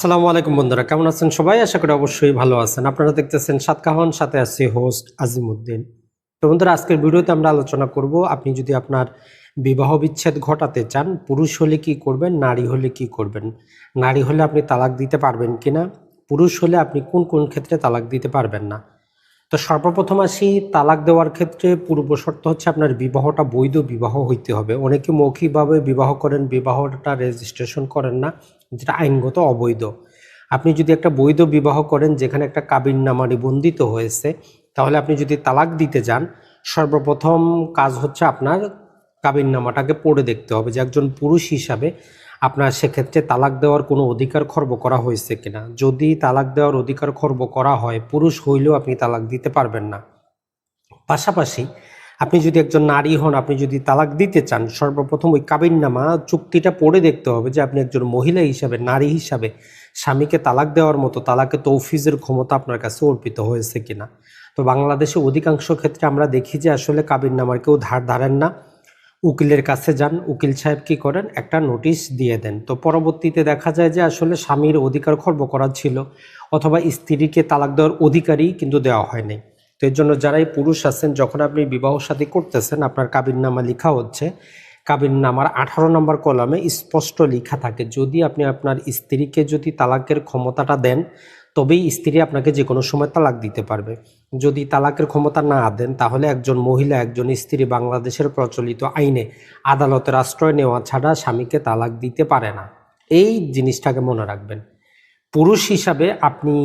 আসসালামু আলাইকুম বন্ধুরা, কেমন আছেন সবাই? আশা করি অবশ্যই ভালো আছেন। আপনারা দেখতেছেন সাতকাহন, সাথে আছি হোস্ট আজিমুদ্দিন তো বন্ধুরা, আজকের ভিডিওতে আমরা আলোচনা করব, আপনি যদি আপনার বিবাহ বিচ্ছেদ ঘটাতে চান, পুরুষ হলে কি করবেন, নারী হলে কি করবেন? নারী হলে আপনি তালাক দিতে পারবেন কিনা? পুরুষ হলে আপনি কোন কোন ক্ষেত্রে তালাক দিতে পারবেন না? তো সর্বপ্রথম আসি তালাক দেওয়ার ক্ষেত্রে পূর্ব শর্ত হচ্ছে আপনার বিবাহটা বৈধ বিবাহ হইতে হবে। অনেকে মৌখিকভাবে বিবাহ করেন, বিবাহটা রেজিস্ট্রেশন করেন না, যেটা আইনগত অবৈধ। আপনি যদি একটা বৈধ বিবাহ করেন, যেখানে একটা কাবিননামা নিবন্ধিত হয়েছে, তাহলে আপনি যদি তালাক দিতে যান, সর্বপ্রথম কাজ হচ্ছে আপনার কাবিননামাটাকে পড়ে দেখতে হবে যে একজন পুরুষ হিসাবে আপনার সেক্ষেত্রে তালাক দেওয়ার কোনো অধিকার খর্ব করা হয়েছে কিনা? যদি তালাক দেওয়ার অধিকার খর্ব করা হয়, পুরুষ হইলেও আপনি তালাক দিতে পারবেন না। পাশাপাশি আপনি যদি একজন নারী হন, আপনি যদি তালাক দিতে চান, সর্বপ্রথম ওই কাবিননামা চুক্তিটা পড়ে দেখতে হবে যে আপনি একজন মহিলা হিসাবে, নারী হিসাবে স্বামীকে তালাক দেওয়ার মতো তালাকে তৌফিজের ক্ষমতা আপনার কাছে অর্পিত হয়েছে কিনা? তো বাংলাদেশে অধিকাংশ ক্ষেত্রে আমরা দেখি যে আসলে কাবিননামার কেউ ধার ধারেন না। উকিলের কাছে যান। উকিল সাহেব কি করেন? একটা নোটিশ দিয়ে দেন। তো পরবর্তীতে দেখা যায় যে আসলে স্বামীর অধিকার খর্ব করা ছিল অথবা স্ত্রীকে তালাক দেওয়ার অধিকারই কিন্তু দেওয়া হয়নি। তো এর জন্য যারাই পুরুষ আছেন, যখন আপনি বিবাহ সাথী করতেছেন, আপনার কাবিননামা লেখা হচ্ছে। কাবিননামার আঠারো নম্বর কলামে স্পষ্ট লেখা থাকে, যদি আপনি আপনার স্ত্রীকে যদি তালাকের ক্ষমতাটা দেন তবেই স্ত্রী আপনাকে যে কোনো সময় তালাক দিতে পারবে। যদি তালাকের ক্ষমতা না দেন, তাহলে একজন মহিলা, একজন স্ত্রী বাংলাদেশের প্রচলিত আইনে আদালতের আশ্রয় নেওয়া ছাড়া স্বামীকে তালাক দিতে পারে না। এই জিনিসটাকে মনে রাখবেন। পুরুষ হিসাবে আপনি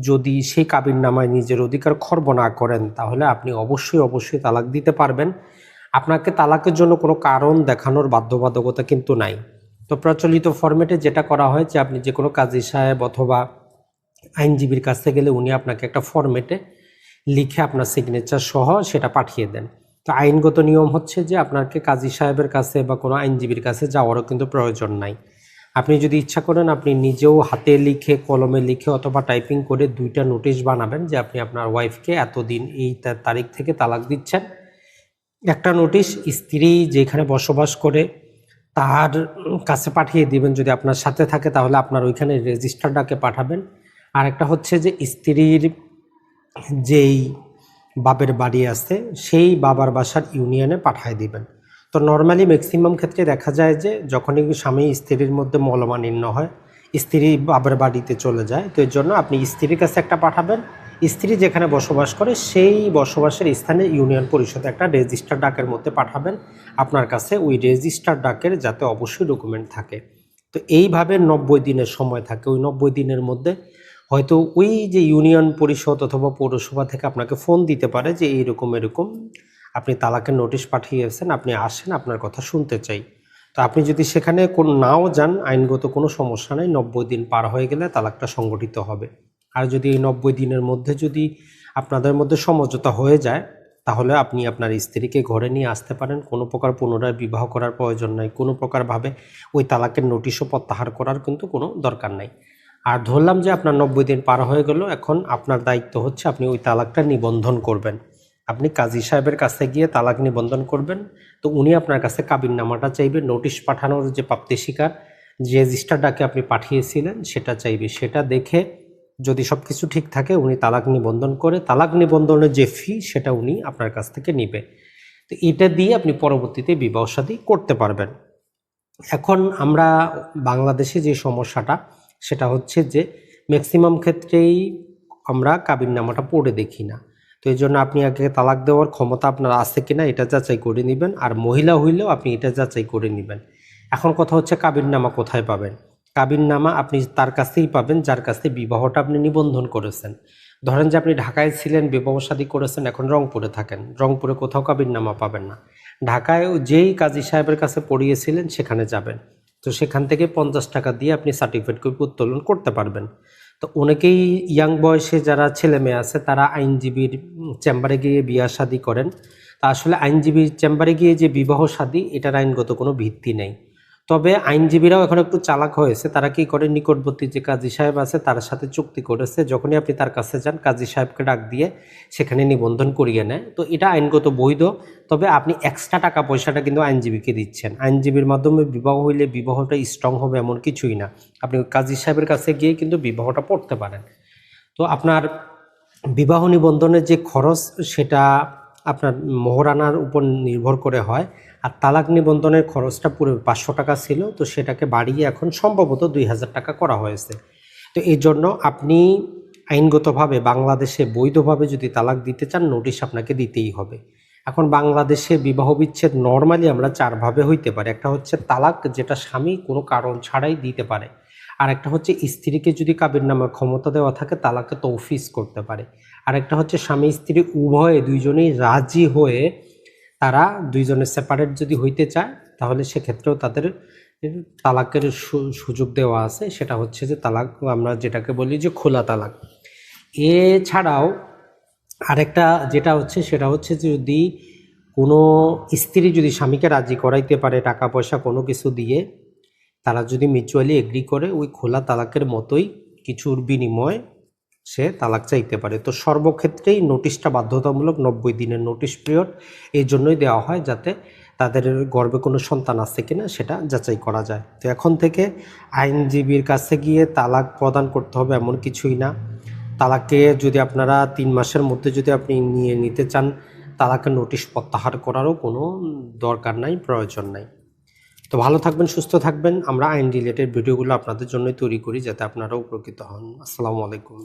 যদি সেই কাবিন নামায় নিজের অধিকার খর্ব না করেন, তাহলে আপনি অবশ্যই অবশ্যই তালাক দিতে পারবেন। আপনাকে তালাকের জন্য কোনো কারণ দেখানোর বাধ্যবাধকতা কিন্তু নাই। তো প্রচলিত ফরম্যাটে যেটা করা হয় যে আপনি যে কোনো কাজী সাহেব অথবা আইনজীবীর কাছে গেলে উনি আপনাকে একটা ফরম্যাটে লিখে আপনার সিগনেচার সহ সেটা পাঠিয়ে দেন। তো আইনগত নিয়ম হচ্ছে যে আপনাকে কাজী সাহেবের কাছে বা কোনো আইনজীবীর কাছে যাওয়ারও কিন্তু প্রয়োজন নাই। আপনি যদি ইচ্ছা করেন আপনি নিজেও হাতে লিখে, কলমে লিখে অথবা টাইপিং করে দুইটা নোটিশ বানাবেন যে আপনি আপনার ওয়াইফকে এতদিন এই তারিখ থেকে তালাক দিচ্ছেন। একটা নোটিশ স্ত্রী যেখানে বসবাস করে তার কাছে পাঠিয়ে দিবেন। যদি আপনার সাথে থাকে তাহলে আপনার ওইখানে রেজিস্টারটাকে পাঠাবেন। আর একটা হচ্ছে যে স্ত্রীর যেই বাপের বাড়ি আছে, সেই বাবার বাসার ইউনিয়নে পাঠায় দিবেন। তো নর্মালি ম্যাক্সিমাম ক্ষেত্রে দেখা যায় যে যখনই স্বামী স্ত্রীর মধ্যে মলমানিন্য হয়, স্ত্রী বাবার বাড়িতে চলে যায়, তো এর জন্য আপনি স্ত্রীর কাছে একটা পাঠাবেন। স্ত্রী যেখানে বসবাস করে, সেই বসবাসের স্থানে ইউনিয়ন পরিষদে একটা রেজিস্টার ডাকের মধ্যে পাঠাবেন। আপনার কাছে ওই রেজিস্টার ডাকের যাতে অবশ্যই ডকুমেন্ট থাকে। তো এইভাবে নব্বই দিনের সময় থাকে। ওই নব্বই দিনের মধ্যে হয়তো ওই যে ইউনিয়ন পরিষদ অথবা পৌরসভা থেকে আপনাকে ফোন দিতে পারে যে এইরকম, এরকম। আপনি তালাকের নোটিশ পাঠিয়েছেন, আপনি আসেন, আপনার কথা শুনতে চাই। তো আপনি যদি সেখানে কোন, নাও যান, আইনগত কোনো সমস্যা নেই, নব্বই দিন পার হয়ে গেলে তালাকটা সংগঠিত হবে। আর যদি এই নব্বই দিনের মধ্যে যদি আপনাদের মধ্যে সমঝোতা হয়ে যায়, তাহলে আপনি আপনার স্ত্রীকে ঘরে নিয়ে আসতে পারেন। কোনো প্রকার পুনরায় বিবাহ করার প্রয়োজন নাই। কোনো প্রকারভাবে ওই তালাকের নোটিশও প্রত্যাহার করার কিন্তু কোনো দরকার নাই। আর ধরলাম যে আপনার নব্বই দিন পার হয়ে গেল, এখন আপনার দায়িত্ব হচ্ছে আপনি ওই তালাকটা নিবন্ধন করবেন। আপনি কাজী সাহেবের কাছে গিয়ে তালাক নিবন্ধন করবেন। তো উনি আপনার কাছে কাবিন নামাটা চাইবে, নোটিশ পাঠানোর যে প্রাপ্তি স্বীকার, যে রেজিস্টারটাকে আপনি পাঠিয়েছিলেন সেটা চাইবে। সেটা দেখে যদি সব কিছু ঠিক থাকে, উনি তালাক নিবন্ধন করে, তালাক নিবন্ধনের যে ফি সেটা উনি আপনার কাছ থেকে নিবে। তো এটা দিয়ে আপনি পরবর্তীতে বিবাহ শাদী করতে পারবেন। এখন আমরা বাংলাদেশে যে সমস্যাটা সেটা হচ্ছে যে ম্যাক্সিমাম ক্ষেত্রেই আমরা কাবিননামাটা পড়ে দেখি না। তো এই জন্য আপনি আগে তালাক দেওয়ার ক্ষমতা আপনার আছে কিনা এটা যাচাই করে নেবেন আর মহিলা হইলেও আপনি এটা যাচাই করে নেবেন। এখন কথা হচ্ছে কাবিননামা কোথায় পাবেন? কাবিননামা আপনি তার কাছেই পাবেন, যার কাছে বিবাহটা আপনি নিবন্ধন করেছেন। ধরেন যে আপনি ঢাকায় ছিলেন, বিবাহ শাদী করেছেন, এখন রংপুরে থাকেন, রংপুরে কোথাও কাবিননামা পাবেন না। ঢাকায় যেই কাজী সাহেবের কাছে পড়িয়েছিলেন সেখানে যাবেন। তো সেখান থেকে পঞ্চাশ টাকা দিয়ে আপনি সার্টিফিকেট কপি উত্তোলন করতে পারবেন। তো অনেকেই ইয়াং বয়সে যারা ছেলে মেয়ে আছে, তারা আইনজীবীর চেম্বারে গিয়ে বিয়া শাদী করেন। তা আসলে আইনজীবীর চেম্বারে গিয়ে যে বিবাহ শাদী, এটার আইনগত কোনো ভিত্তি নেই। তবে আইনজীবীরাও এখন একটু চালাক হয়েছে। তারা কি করে? নিকটবর্তী যে কাজী সাহেব আছে, তার সাথে চুক্তি করেছে। যখনই আপনি তার কাছে যান, কাজী সাহেবকে ডাক দিয়ে সেখানে নিবন্ধন করিয়ে নেয়। তো এটা আইনগত বৈধ। তবে আপনি এক্সট্রা টাকা পয়সাটা কিন্তু আইনজীবীকে দিচ্ছেন। আইনজীবীর মাধ্যমে বিবাহ হইলে বিবাহটা স্ট্রং হবে এমন কিছুই না। আপনি কাজী সাহেবের কাছে গিয়ে কিন্তু বিবাহটা পড়তে পারেন। তো আপনার বিবাহ নিবন্ধনের যে খরচ, সেটা আপনার মোহরানার উপর নির্ভর করে হয়। আর তালাক নিবন্ধনের খরচটা পুরো পাঁচশো টাকা ছিল, তো সেটাকে বাড়িয়ে এখন সম্ভবত দুই হাজার টাকা করা হয়েছে। তো এই জন্য আপনি আইনগতভাবে বাংলাদেশে বৈধভাবে যদি তালাক দিতে চান, নোটিশ আপনাকে দিতেই হবে। এখন বাংলাদেশে বিবাহ বিচ্ছেদ নর্মালি আমরা চারভাবে হইতে পারে। একটা হচ্ছে তালাক, যেটা স্বামী কোনো কারণ ছাড়াই দিতে পারে। আর একটা হচ্ছে স্ত্রীকে যদি কাবির নামে ক্ষমতা দেওয়া থাকে, তালাকে তৌফিস করতে পারে। আর একটা হচ্ছে স্বামী স্ত্রী উভয়ে দুইজনেই রাজি হয়ে তারা দুইজনে সেপারেট যদি হইতে চায়, তাহলে সেক্ষেত্রেও তাদের তালাকের সুযোগ দেওয়া আছে। সেটা হচ্ছে যে তালাক, আমরা যেটাকে বলি যে খোলা তালাক। এছাড়াও আরেকটা যেটা হচ্ছে, সেটা হচ্ছে যদি কোনো স্ত্রী যদি স্বামীকে রাজি করাইতে পারে, টাকা পয়সা কোনো কিছু দিয়ে তারা যদি মিউচুয়ালি এগ্রি করে, ওই খোলা তালাকের মতোই কিছুর বিনিময়ে সে তালাক চাইতে পারে। তো সর্বক্ষেত্রেই নোটিশটা বাধ্যতামূলক, নব্বই দিনের নোটিশ পিরিয়ড এই জন্যই দেওয়া হয় যাতে তাদের গর্বে কোনো সন্তান আছে কিনা সেটা যাচাই করা যায়। তো এখন থেকে আইনজীবীর কাছে গিয়ে তালাক প্রদান করতে হবে এমন কিছুই না। তালাকে যদি আপনারা তিন মাসের মধ্যে যদি আপনি নিয়ে নিতে চান, তালাকের নোটিশ প্রত্যাহার করারও কোনো দরকার নাই, প্রয়োজন নাই। তো ভালো থাকবেন, সুস্থ থাকবেন। আমরা আইন রিলেটেড ভিডিওগুলো আপনাদের জন্যই তৈরি করি যাতে আপনারা উপকৃত হন। আসসালামু আলাইকুম।